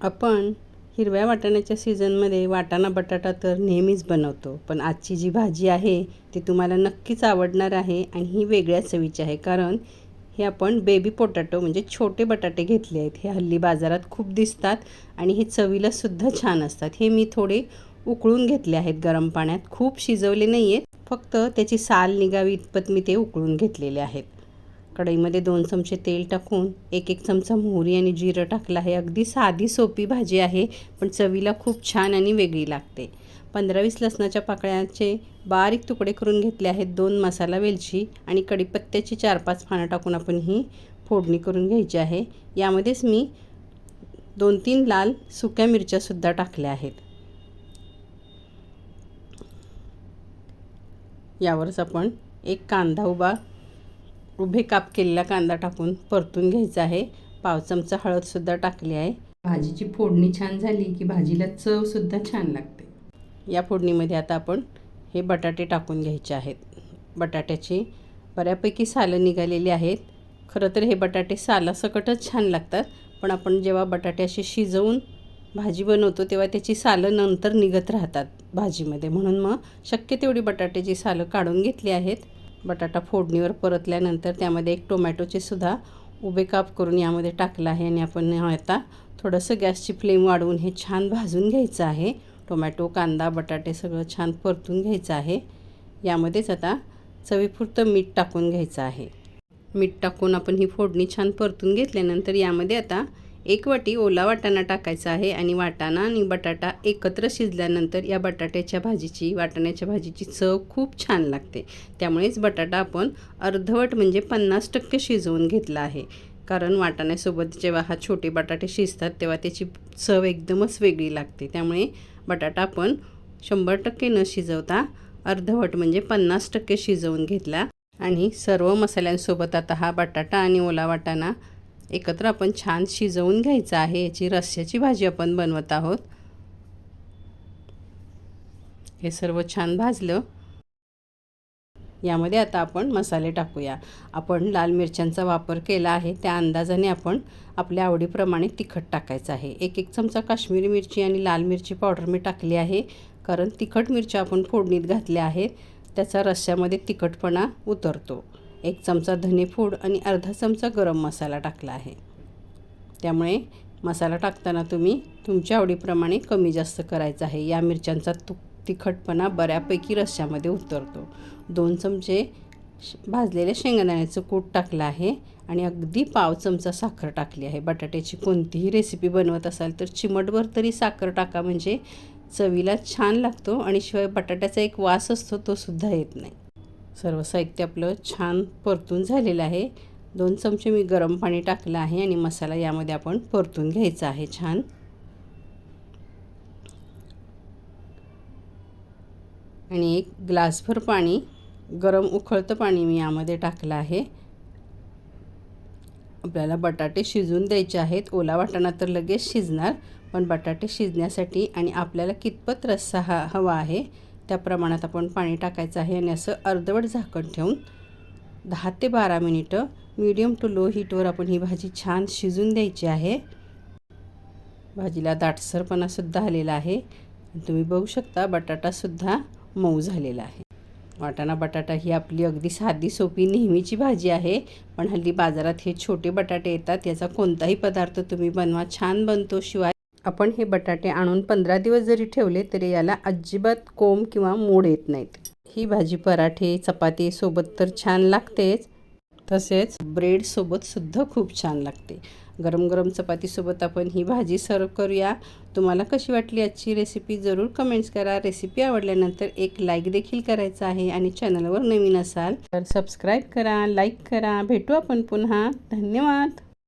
आपण हिरव्या वाटाण्याच्या सीझनमध्ये वाटाणा बटाटा तर नेहमीच बनवतो पण आजची जी भाजी आहे ती तुम्हाला नक्कीच आवडणार आहे आणि ही वेगळ्या चवीची आहे. कारण हे आपण बेबी पोटॅटो म्हणजे छोटे बटाटे घेतले आहेत. हे हल्ली बाजारात खूप दिसतात आणि हे चवीलासुद्धा छान असतात. हे मी थोडे उकळून घेतले आहेत. गरम पाण्यात खूप शिजवले नाही आहेत फक्त त्याची साल निघावी इतपत मी ते उकळून घेतलेले आहेत. कढईमध्ये दोन चमचे तेल टाकून एक एक चमचा मोहरी आणि जिरं टाकलं आहे. अगदी साधी सोपी भाजी आहे पण चवीला खूप छान आणि वेगळी लागते. पंधरा वीस लसणाच्या पाकळ्याचे बारीक तुकडे करून घेतले आहेत दोन मसाला वेलची आणि कढीपत्त्याची चार पाच पानं टाकून आपण ही फोडणी करून घ्यायची आहे. यामध्येच मी दोन तीन लाल सुक्या मिरच्यासुद्धा टाकल्या आहेत. यावरच आपण एक कांदा उभा उभे काप केलेला कांदा टाकून परतून घ्यायचा आहे. पाव चमचा हळदसुद्धा टाकली आहे. भाजीची फोडणी छान झाली की भाजीला चवसुद्धा छान लागते. या फोडणीमध्ये आता आपण हे बटाटे टाकून घ्यायचे आहेत. बटाट्याची बऱ्यापैकी सालं निघालेली आहेत. खरं तर हे बटाटे सालासकटच छान लागतात. पण आपण जेव्हा बटाटे असे शिजवून भाजी बनवतो तेव्हा त्याची सालं नंतर निघत राहतात भाजीमध्ये. म्हणून मग शक्य तेवढी बटाट्याची सालं काढून घेतली आहेत. बटाटा फोडणीवर परतल्यानंतर त्यामध्ये एक टोमॅटोचे सुद्धा उभे काप करून यामध्ये टाकलं आहे आणि आपण आता थोडंसं गॅसची फ्लेम वाढवून हे छान भाजून घ्यायचं आहे. टोमॅटो कांदा बटाटे सगळं छान परतून घ्यायचं आहे. यामध्येच आता चवीपुरतं मीठ टाकून घ्यायचं आहे. मीठ टाकून आपण ही फोडणी छान परतून घेतल्यानंतर यामध्ये आता एक वाटी ओला वाटाणा टाकायचा आहे आणि वाटाणा आणि बटाटा एकत्र शिजल्यानंतर या बटाट्याच्या भाजीची वाटाण्याच्या भाजीची चव खूप छान लागते. त्यामुळेच बटाटा आपण अर्धवट म्हणजे पन्नास टक्के शिजवून घेतला आहे. कारण वाटाण्यासोबत जेव्हा हा छोटे बटाटे शिजतात तेव्हा त्याची चव एकदमच वेगळी लागते. त्यामुळे बटाटा आपण शंभर टक्के न शिजवता अर्धवट म्हणजे पन्नास टक्के शिजवून घेतला. आणि सर्व मसाल्यांसोबत आता हा बटाटा आणि ओला वाटाणा एकत्र आपण छान शिजवून घ्यायचं आहे. याची रस्स्याची भाजी आपण बनवत आहोत. हे सर्व छान भाजलं. यामध्ये आता आपण मसाले टाकूया. आपण लाल मिरच्यांचा वापर केला आहे. त्या अंदाजाने आपण आपल्या आवडीप्रमाणे तिखट टाकायचं आहे. एक एक चमचा काश्मीरी मिरची आणि लाल मिरची पावडर मी टाकली आहे. कारण तिखट मिरच्या आपण फोडणीत घातल्या आहेत. त्याचा रस्स्यामध्ये तिखटपणा उतरतो. एक चमचा धनेपूड आणि अर्धा चमचा गरम मसाला टाकला आहे. त्यामुळे मसाला टाकताना तुम्ही तुमच्या आवडीप्रमाणे कमी जास्त करायचा आहे. या मिरच्यांचा तु तिखटपणा बऱ्यापैकी रश्श्यामध्ये उतरतो. दोन चमचे भाजलेल्या शेंगदाण्याचं कूट टाकलं आहे आणि अगदी पाव चमचा साखर टाकली आहे. बटाट्याची कोणतीही रेसिपी बनवत असाल तर चिमटभर तरी साखर टाका. म्हणजे चवीला छान लागतो आणि शिवाय बटाट्याचा एक वास असतो तो सुद्धा येत नाही. सर्व साहित्य आपलं छान परतून झालेलं आहे. दोन चमचे मी गरम पाणी टाकलं आहे आणि मसाला यामध्ये आपण परतून घ्यायचा आहे छान. आणि एक ग्लासभर पाणी गरम उखळतं पाणी मी यामध्ये टाकलं आहे. आपल्याला बटाटे शिजून द्यायचे आहेत. ओला वाटाणा तर लगेच शिजणार पण बटाटे शिजण्यासाठी आणि आपल्याला कितपत रस्सा हा हवा आहे त्या प्रमाणात आपण पाणी टाकायचं आहे आणि असं अर्धवट झाकण ठेवून दहा ते बारा मिनिटं मीडियम टू लो हीटवर आपण ही भाजी छान शिजून द्यायची आहे. भाजीला दाटसरपणासुद्धा आलेला आहे. तुम्ही बघू शकता बटाटासुद्धा मऊ झालेला आहे. वाटाणा बटाटा ही आपली अगदी साधी सोपी नेहमीची भाजी आहे. पण हल्ली बाजारात हे छोटे बटाटे येतात. याचा कोणताही पदार्थ तुम्ही बनवा छान बनतो. शिवाय आपण हे बटाटे आणून पंधरा दिवस जरी ठेवले तरी याला अजिबात कोंब किंवा मोड येत नाहीत. ही भाजी पराठे चपाती सोबत तर छान लागतेच. तसेच ब्रेडसोबत सुद्धा खूप छान लागते. गरम गरम चपातीसोबत आपण ही भाजी सर्व करूया. तुम्हाला कशी वाटली आजची रेसिपी जरूर कमेंट्स करा. रेसिपी आवडल्यानंतर एक लाईक देखील करायचा आहे आणि चॅनलवर नवीन असाल तर सबस्क्राईब करा लाईक करा. भेटू आपण पुन्हा. धन्यवाद!